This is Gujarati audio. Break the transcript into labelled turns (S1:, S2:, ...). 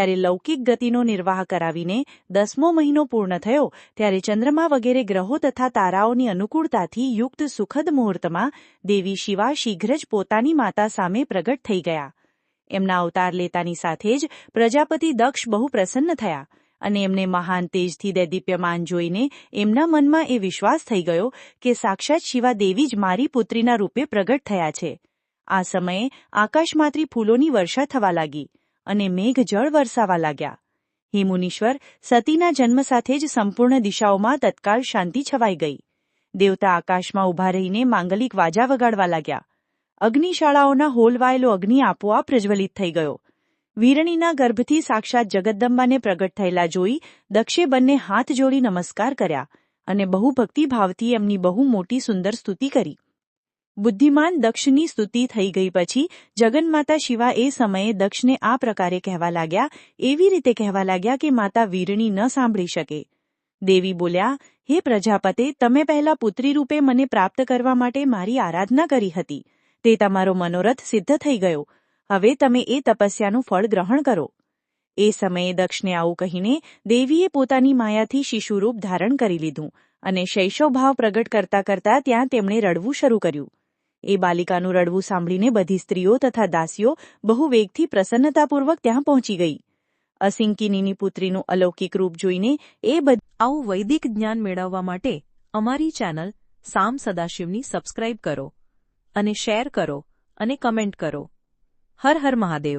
S1: ત્યારે લૌકિક ગતિનો નિર્વાહ કરાવીને દસમો મહિનો પૂર્ણ થયો, ત્યારે ચંદ્રમા વગેરે ગ્રહો તથા તારાઓની અનુકૂળતાથી યુક્ત સુખદ મુહૂર્તમાં દેવી શિવા શીઘ્ર જ પોતાની માતા સામે પ્રગટ થઈ ગયા. એમના અવતાર લેતાની સાથે જ પ્રજાપતિ દક્ષ બહુ પ્રસન્ન થયા અને એમને મહાન તેજથી દૈદીપ્યમાન જોઈને એમના મનમાં એ વિશ્વાસ થઈ ગયો કે સાક્ષાત શિવા દેવી જ મારી પુત્રીના રૂપે પ્રગટ થયા છે. આ સમયે આકાશમાત્રી ફૂલોની વર્ષા થવા લાગી. અને મેઘ જળ વરસાવા લાગ્યા. હિમુનીશ્વર સતીના જન્મ સાથે જ સંપૂર્ણ દિશાઓમાં તત્કાળ શાંતિ છવાઈ ગઈ. દેવતા આકાશમાં ઊભા રહીને માંગલિક વાજા વગાડવા લાગ્યા. અગ્નિશાળાઓના હોલવાયેલો અગ્નિ આપોઆપ પ્રજ્વલિત થઈ ગયો. વીરણીના ગર્ભથી સાક્ષાત જગદંબાને પ્રગટ થયેલા જોઈ દક્ષે બંને હાથ જોડી નમસ્કાર કર્યા અને બહુ ભક્તિભાવથી એમની બહુ મોટી સુંદર સ્તુતિ કરી. બુદ્ધિમાન દક્ષની સ્તુતિ થઈ ગઈ પછી જગન્માતા શિવા એ સમયે દક્ષને આ પ્રકારે કહેવા લાગ્યા, એવી રીતે કહેવા લાગ્યા કે માતા વીરણી ન સાંભળી શકે. દેવી બોલ્યા, હે પ્રજાપતે, તમે પહેલા પુત્રી રૂપે મને પ્રાપ્ત કરવા માટે મારી આરાધના કરી હતી. તે તમારો મનોરથ સિદ્ધ થઈ ગયો. હવે તમે એ તપસ્યાનું ફળ ગ્રહણ કરો. એ સમયે દક્ષને આવું કહીને દેવીએ પોતાની માયાથી શિશુરૂપ ધારણ કરી લીધું અને શૈશવભાવ પ્રગટ કરતા કરતા ત્યાં તેમણે રડવું શરૂ કર્યું. એ બાલિકાનું રડવું સાંભળીને બધી સ્ત્રીઓ તથા દાસીઓ બહુ વેગથી પ્રસન્નતાપૂર્વક ત્યાં પહોંચી ગઈ. અસિંકિનીની પુત્રીનું અલૌકિક રૂપ જોઈને એ આવું વૈદિક જ્ઞાન મેળવવા માટે અમારી ચેનલ સામ સદાશિવની સબસ્ક્રાઇબ કરો અને શેર કરો અને કમેન્ટ કરો. હર હર મહાદેવ.